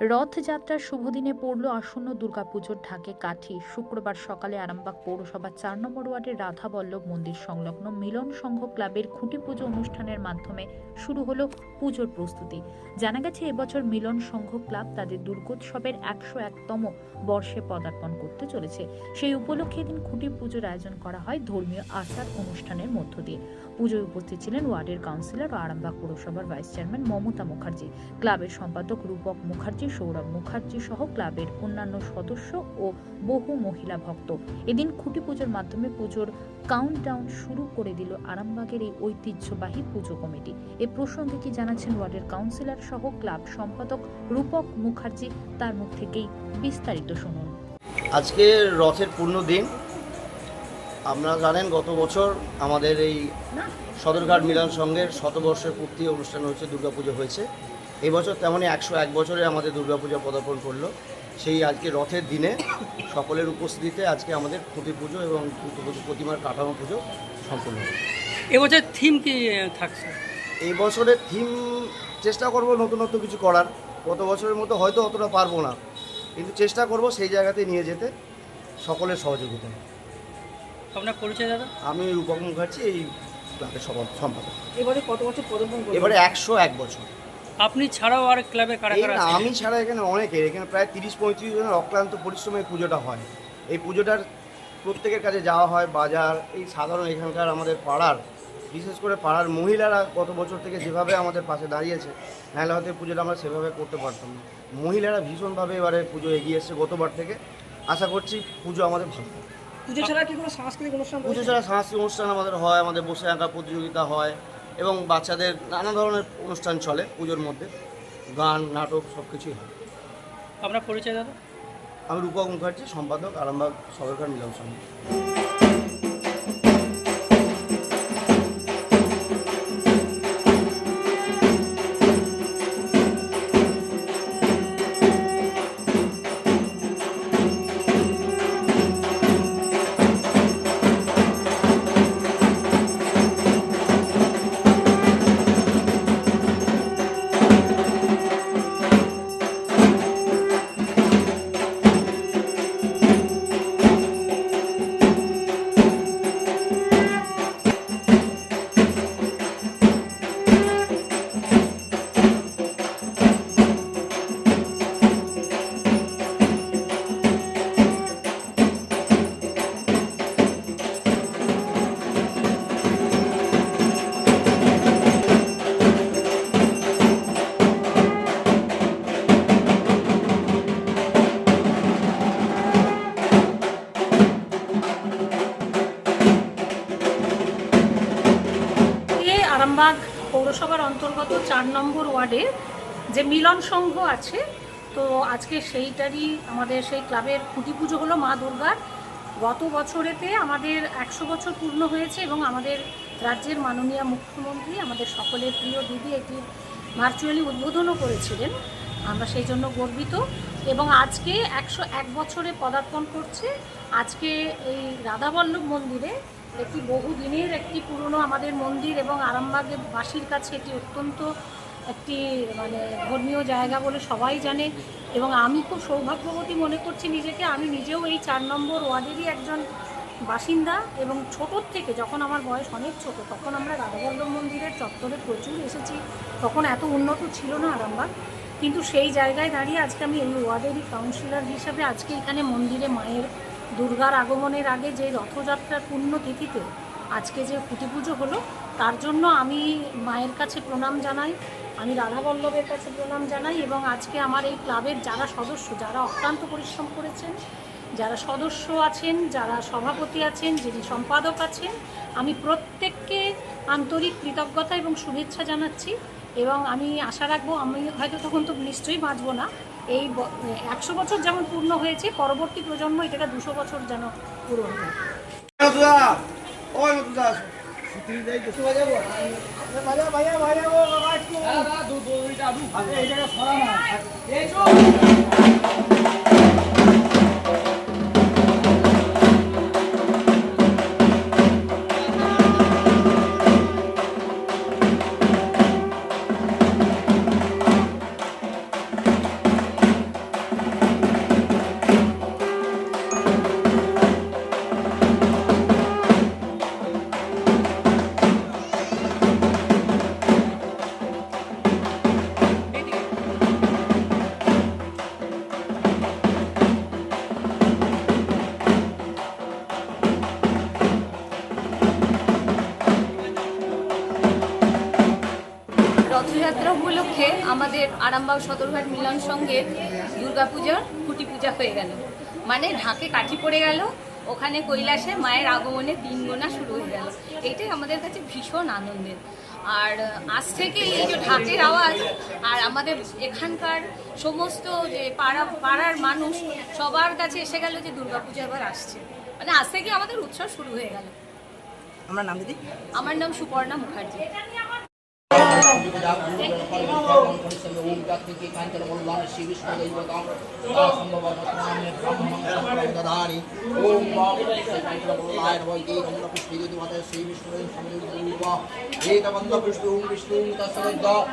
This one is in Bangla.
রথযাত্রার শুভদিনে পড়ল আসন্ন দুর্গাপুজোর ঢাকে কাঠি। শুক্রবার সকালে আরামবাগ পৌরসভা চার নম্বর ওয়ার্ডের রাধাবল্লভ মন্দির সংলগ্ন মিলন সংঘ ক্লাবের খুঁটি পুজো অনুষ্ঠানের মাধ্যমে শুরু হলো পুজোর প্রস্তুতি। জানা গেছে, এবছর মিলন সংঘ ক্লাব তাদের দুর্গোৎসবের একশো একতম বর্ষে পদার্পণ করতে চলেছে। সেই উপলক্ষে দিন খুঁটি পুজোর আয়োজন করা হয় ধর্মীয় আচার অনুষ্ঠানের মধ্য দিয়ে। পুজোয় উপস্থিত ছিলেন ওয়ার্ডের কাউন্সিলর ও আরামবাগ পৌরসভার ভাইস চেয়ারম্যান মমতা মুখার্জি। ক্লাবের সম্পাদক রূপক মুখার্জি সৌরভ মুখার্জি সহ ক্লাবের অন্যান্য সদস্য ও বহু মহিলা ভক্ত। এদিন খুঁটি পুজোর মাধ্যমে পুজোর কাউন্টডাউন শুরু করে দিল আরামবাগের এই ঐতিহ্যবাহী পুজো কমিটি। এ প্রসঙ্গে কি জানাচ্ছেন ওয়ার্ডের কাউন্সিলর সহ ক্লাব সম্পাদক রূপক মুখার্জি, তার মুখ থেকেই বিস্তারিত শুনুন। আজকে রথের পূর্ণ দিন। আপনারা জানেন, গত বছর আমাদের এই সদরঘাট মিলন সংঘের শতবর্ষের পূর্তি অনুষ্ঠান হয়েছে, দুর্গাপুজো হয়েছে। এই বছর তেমনই একশো এক বছরে আমাদের দুর্গাপূজা পদার্পণ করল। সেই আজকে রথের দিনে সকলের উপস্থিতিতে আজকে আমাদের খুঁটি পুজো এবং পুজো প্রতিমার কাঠামো পুজো সম্পূর্ণ হলো। এবছর থিম কি থাকছে? এই বছরের থিম চেষ্টা করব নতুনত্ব কিছু করার। গত বছরের মতো হয়তো অতটা পারব না। কিন্তু চেষ্টা করব সেই জায়গাতে নিয়ে যেতে সকলের সহযোগিতা। আপনার পরিচয় দাদা? আমি রূপক মুখার্জি এই ক্লাবের সম্পাদক। এবারে কত বছর এবারে একশো এক বছর। আপনি ছাড়াও আর ক্লাবে কারা কারা না, আমি ছাড়া এখানে অনেকের এখানে প্রায় তিরিশ পঁয়ত্রিশ জনের অক্লান্ত পরিশ্রমে এই পুজোটা হয়। এই পুজোটার প্রত্যেকের কাছে যাওয়া হয় বাজার এই সাধারণ এখানকার আমাদের পাড়ার বিশেষ করে পাড়ার মহিলারা গত বছর থেকে যেভাবে আমাদের পাশে দাঁড়িয়েছে নাহলে হয়তো পুজোটা আমরা সেভাবে করতে পারতাম না। মহিলারা ভীষণভাবে এবারে পুজো এগিয়ে এসছে গতবার থেকে। আশা করছি পুজো আমাদের ভালো পুজো ছাড়া কি কোনো সাংস্কৃতিক অনুষ্ঠান পুজো ছাড়া সাংস্কৃতিক অনুষ্ঠান আমাদের হয় আমাদের বসে আঁকা প্রতিযোগিতা হয়। এবং বাচ্চাদের নানা ধরনের অনুষ্ঠান চলে পুজোর মধ্যে। গান নাটক সব কিছুই হয়। আপনার পরিচয় দাদা? আমি রূপক মুখার্জি সম্পাদক আরামবাগ সরকার মিলন সংঘ। আরামবাগ পৌরসভার অন্তর্গত চার নম্বর ওয়ার্ডের যে মিলন সংঘ আছে, তো আজকে সেইটারই আমাদের সেই ক্লাবের খুঁটি পুজো হলো মা দুর্গার। গত বছরেতে আমাদের একশো বছর পূর্ণ হয়েছে এবং আমাদের রাজ্যের মাননীয় মুখ্যমন্ত্রী, আমাদের সকলের প্রিয় দিদি এটি ভার্চুয়ালি উদ্বোধনও করেছিলেন। আমরা সেই জন্য গর্বিত এবং আজকে একশো এক বছরে পদার্পণ করছে। আজকে এই রাধাবল্লভ মন্দিরে একটি বহুদিনের একটি পুরনো আমাদের মন্দির এবং আরামবাগের বাসীর কাছে এটি অত্যন্ত একটি মানে ধর্মীয় জায়গা বলে সবাই জানে এবং আমি খুব সৌভাগ্যবতী মনে করছি নিজেকে। আমি নিজেও এই চার নম্বর ওয়ার্ডেরই একজন বাসিন্দা এবং ছোটোর থেকে যখন আমার বয়স অনেক ছোট, তখন আমরা রাধাবল্লভ মন্দিরের চত্বরে প্রচুর এসেছি। তখন এত উন্নত ছিল না আরামবাগ। কিন্তু সেই জায়গায় দাঁড়িয়ে আজকে আমি এই ওয়ার্ডেরই কাউন্সিলর হিসাবে আজকে এখানে মন্দিরে মায়ের দুর্গার আগমনের আগে যে রথযাত্রার পুণ্যতিথিতে আজকে যে খুঁটি পুজো হলো, তার জন্য আমি মায়ের কাছে প্রণাম জানাই, আমি রাধাবল্লভের কাছে প্রণাম জানাই এবং আজকে আমার এই ক্লাবের যারা সদস্য, যারা অক্লান্ত পরিশ্রম করেছেন, যারা সদস্য আছেন, যারা সভাপতি আছেন, যিনি সম্পাদক আছেন, আমি প্রত্যেককে আন্তরিক কৃতজ্ঞতা এবং শুভেচ্ছা জানাচ্ছি এবং আমি আশা রাখব আমি হয়তো তখন তো নিশ্চয়ই বাঁচবো না এই একশো বছর যেমন পূর্ণ হয়েছে পরবর্তী প্রজন্ম এটাকে দুশো বছর যেন পূরণ হয় ভাইয়া আমাদের আরামবাগ সদরঘাট মিলন সঙ্গের দুর্গাপূজার খুঁটি পূজা হয়ে গেল। মানে ঢাকে কাঠি পড়ে গেল ওখানে কৈলাসে মায়ের আগমনে দিন গোনা শুরু হয়ে গেল। এইটাই আমাদের কাছে ভীষণ আনন্দের। আর আজ থেকে এই যে ঢাকের আওয়াজ আর আমাদের এখানকার সমস্ত যে পাড়া পাড়ার মানুষ সবার কাছে এসে গেল যে দুর্গাপূজা এবার আসছে। মানে আজ থেকে আমাদের উৎসব শুরু হয়ে গেল। আমার নাম দিদি। আমার নাম সুপর্ণা মুখার্জি। يدعون بالخير فليسمعوه بكفه فانت تقول الله الشيء بشكل الوضع اللهم وبارك من الرحمن الرحيم اللهم بارك فانت تقول الله الوضع تمر بشكل الوضع الشيء بشكل الحمد لله ايه تمر بشكل بشكل تصدق